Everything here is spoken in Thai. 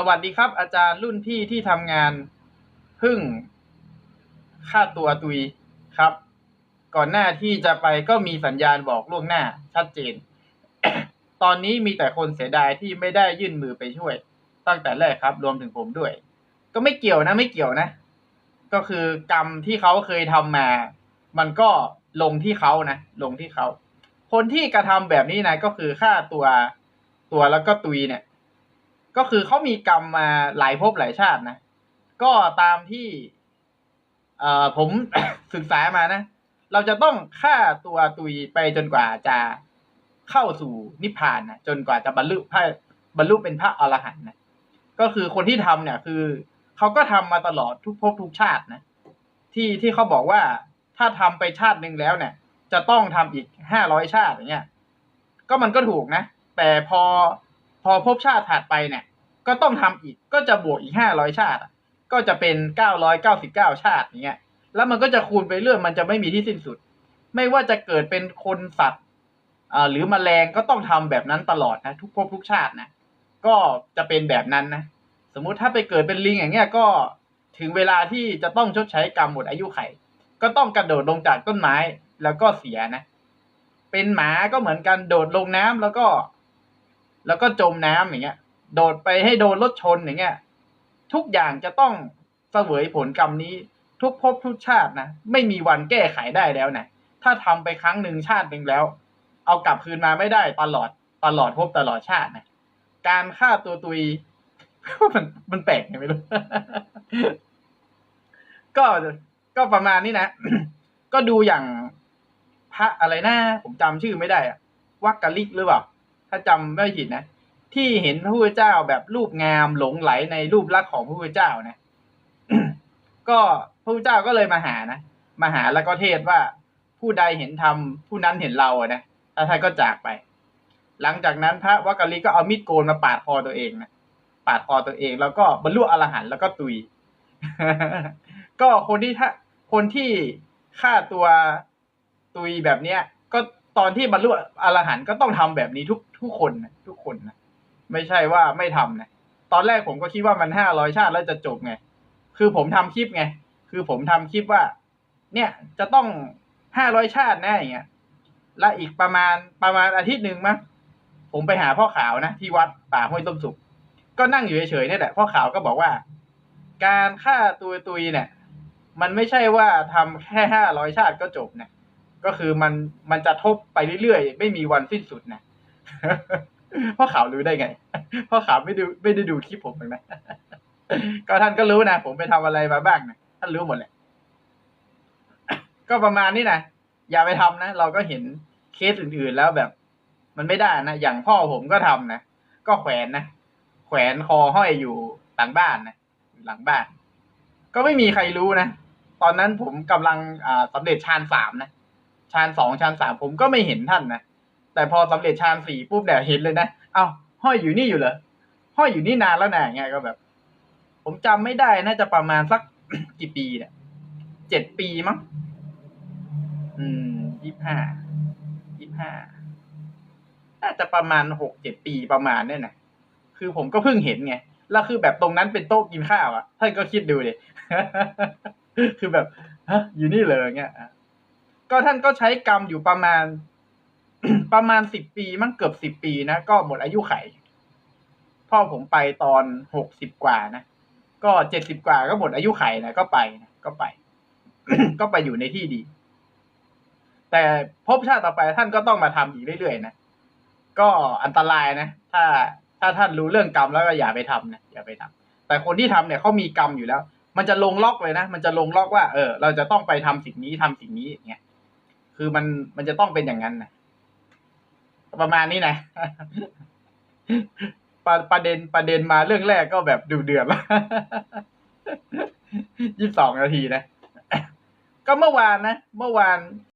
สวัสดีครับ อาจารย์รุ่นพี่ที่ทำงานพึ่งค่าตัวตุยครับ ก่อนหน้าที่จะไปก็มีสัญญาณบอกล่วงหน้า ชัดเจน ตอนนี้มีแต่คนเสียดายที่ไม่ได้ยื่นมือไปช่วย ตั้งแต่แรกครับ รวมถึงผมด้วย ก็ไม่เกี่ยวนะ ไม่เกี่ยวนะ ก็คือกรรมที่เขาเคยทำมา มันก็ลงที่เขานะ ลงที่เขา คนที่กระทำแบบนี้นะก็คือฆ่าตัวตัวแล้วก็ตุยเนี่ย ก็คือเขามีกรรมมาหลายภพหลายชาตินะ ก็ตามที่เอ่อผมศึกษามานะ เราจะต้องฆ่าตัวตุยไปจนกว่าจะเข้าสู่นิพพานนะจนกว่าจะบรรลุพระบรรลุเป็นพระอรหันต์นะก็คือคนที่ทำเนี่ย คือเขาก็ทำมาตลอดทุกภพทุกชาตินะ ที่ที่เขาบอกว่าถ้าทำไปชาติหนึ่งแล้วเนี่ย จะต้องทำอีกห้าร้อยชาติอย่างเงี้ย ก็มันก็ถูกนะ แต่พอพอภพชาติถัดไปเนี่ย ก็ต้องทำอีกก็จะบวกอีกห้าร้อยชาติ ก็จะเป็นเก้าร้อยเก้าสิบเก้าชาติอย่างเงี้ย แล้วมันก็จะคูณไปเรื่อยมันจะไม่มีที่สิ้นสุด ไม่ว่าจะเกิดเป็นคนสัตว์หรือมแมลงก็ต้องทำแบบนั้นตลอดนะทุกภพทุกชาตินะก็จะเป็นแบบนั้นนะ สมมุติถ้าไปเกิดเป็นลิงอย่างเงี้ยก็ถึงเวลาที่จะต้องชดใช้กรรมหมดอายุไข ก็ต้องกระโดดลงจากต้นไม้แล้วก็เสียนะ เป็นหมาก็เหมือนกันโดดลงน้ำแล้วก็ แล้วก็จมน้ำอย่างเงี้ย โดดไปให้โดนรถชนอย่างเงี้ย ทุกอย่างจะต้องเสวยผลกรรมนี้ ทุกภพทุกชาตินะไม่มีวันแก้ไขได้แล้วนะถ้าทำไปครั้งหนึ่งชาติหนึ่งแล้ว เอากลับคืนมาไม่ได้ตลอดตลอดภพตลอดชาตินะการฆ่าตัวตุยมันมันแปลกไงไม่รู้ก็ก็ประมาณนี้นะ ก็ดูอย่างพระอะไรนะผมจำชื่อไม่ได้อะวักกะลิกหรือเปล่า ถ้าจำไม่ผิดนะ ที่เห็นพระพุทธเจ้าแบบรูปงามหลงไหลในรูปลักษณ์ของพระพุทธเจ้านะก็พระพุทธเจ้าก็เลยมาหานะมาหาแล้วก็เทศว่าผู้ใดเห็นธรรมผู้นั้นเห็นเราอะนะแล้วท่านก็จากไป หลังจากนั้นพระวักกะลิก็เอามีดโกนมาปาดคอตัวเองนะปาดคอตัวเอง แล้วก็บรรลุอรหันต์แล้วก็ตุย ก็คนที่ถ้าคนที่ฆ่าตัวตุยแบบเนี้ย ก็ตอนที่บรรลุอรหันต์ก็ต้องทำแบบนี้ทุกทุกคนนะทุกคนนะ ไม่ใช่ว่าไม่ทำนะตอนแรกผมก็คิดว่ามันห้าร้อยชาติแล้วจะจบไง คือผมทำคลิปไง คือผมทำคลิปว่า เนี่ยจะต้องห้าร้อยชาติแน่อย่างเงี้ย และอีกประมาณประมาณอาทิตย์หนึ่งมั้งผมไปหาพ่อขาวนะที่วัดป่าห้วยต้มสุก ก็นั่งอยู่เฉยๆนี่แหละพ่อขาวก็บอกว่า การฆ่าตัวตุยเนี่ย มันไม่ใช่ว่าทำแค่ห้าร้อยชาติก็จบนะก็คือมันมันจะทบไปเรื่อยๆ ไม่มีวันสิ้นสุดนะ พ่อขาวรู้ได้ไง พ่อขาวไม่ดูไม่ได้ดูคลิปผมเลยนะ ก็ท่านก็รู้นะ ผมไปทำอะไรมาบ้างนะท่านรู้หมดแหละ ก็ประมาณนี้นะ อย่าไปทำนะ เราก็เห็นเคสอื่นๆแล้วแบบ มันไม่ได้นะ อย่างพ่อผมก็ทำนะ ก็แขวนนะ แขวนคอห้อยอยู่หลังบ้านนะ หลังบ้าน ก็ไม่มีใครรู้นะ ตอนนั้นผมกำลังอ่าสำเร็จฌานสามนะฌานสองฌานสามผมก็ไม่เห็นท่านนะ แต่พอสำเร็จฌานสี่ปุ๊บเนี่ยเห็นเลยนะเอ้าห้อยอยู่นี่อยู่เหรอห้อยอยู่นี่นานแล้วนะอย่างเงี้ยก็แบบ ผมจำไม่ได้น่าจะประมาณสักกี่ปีเนี่ยเจ็ดปีมั้งอืมยี่ห้ายี่ห้าน่าจะประมาณหกเจ็ดปีประมาณเนี่ยนะคือผมก็เพิ่งเห็นไงแล้วคือแบบตรงนั้นเป็นโต๊ะกินข้าวอะ่ะท่านก็คิดดูดิคือแบบฮะอยู่นี่เลยเงี้ยอะก็ท่านก็ใช้กรรมอยู่ประมาณ ประมาณสิบปีมั้งเกือบสิบปีนะก็หมดอายุไข พ่อผมไปตอนหกสิบกว่านะก็เจ็ดสิบกว่าก็หมดอายุไขนะก็ไปนะก็ไป ก็ไปอยู่ในที่ดี แต่ภพชาติต่อไปท่านก็ต้องมาทำอีกเรื่อยๆนะก็อันตรายนะถ้าถ้าท่านรู้เรื่องกรรมแล้วก็อย่าไปทำนะอย่าไปทำแต่คนที่ทำเนี่ยเขามีกรรมอยู่แล้ว มันจะลงล็อกเลยนะมันจะลงล็อกว่า เออ เราจะต้องไปทำสิ่งนี้ทำสิ่งนี้อย่างเงี้ยคือมันมันจะต้องเป็นอย่างนั้นนะ ประมาณนี้นะประประเด็นประเด็นมาเรื่องแรกก็แบบดูเดือดละยี่สิบสองนาทีนะ ก็เมื่อวานนะ เมื่อวาน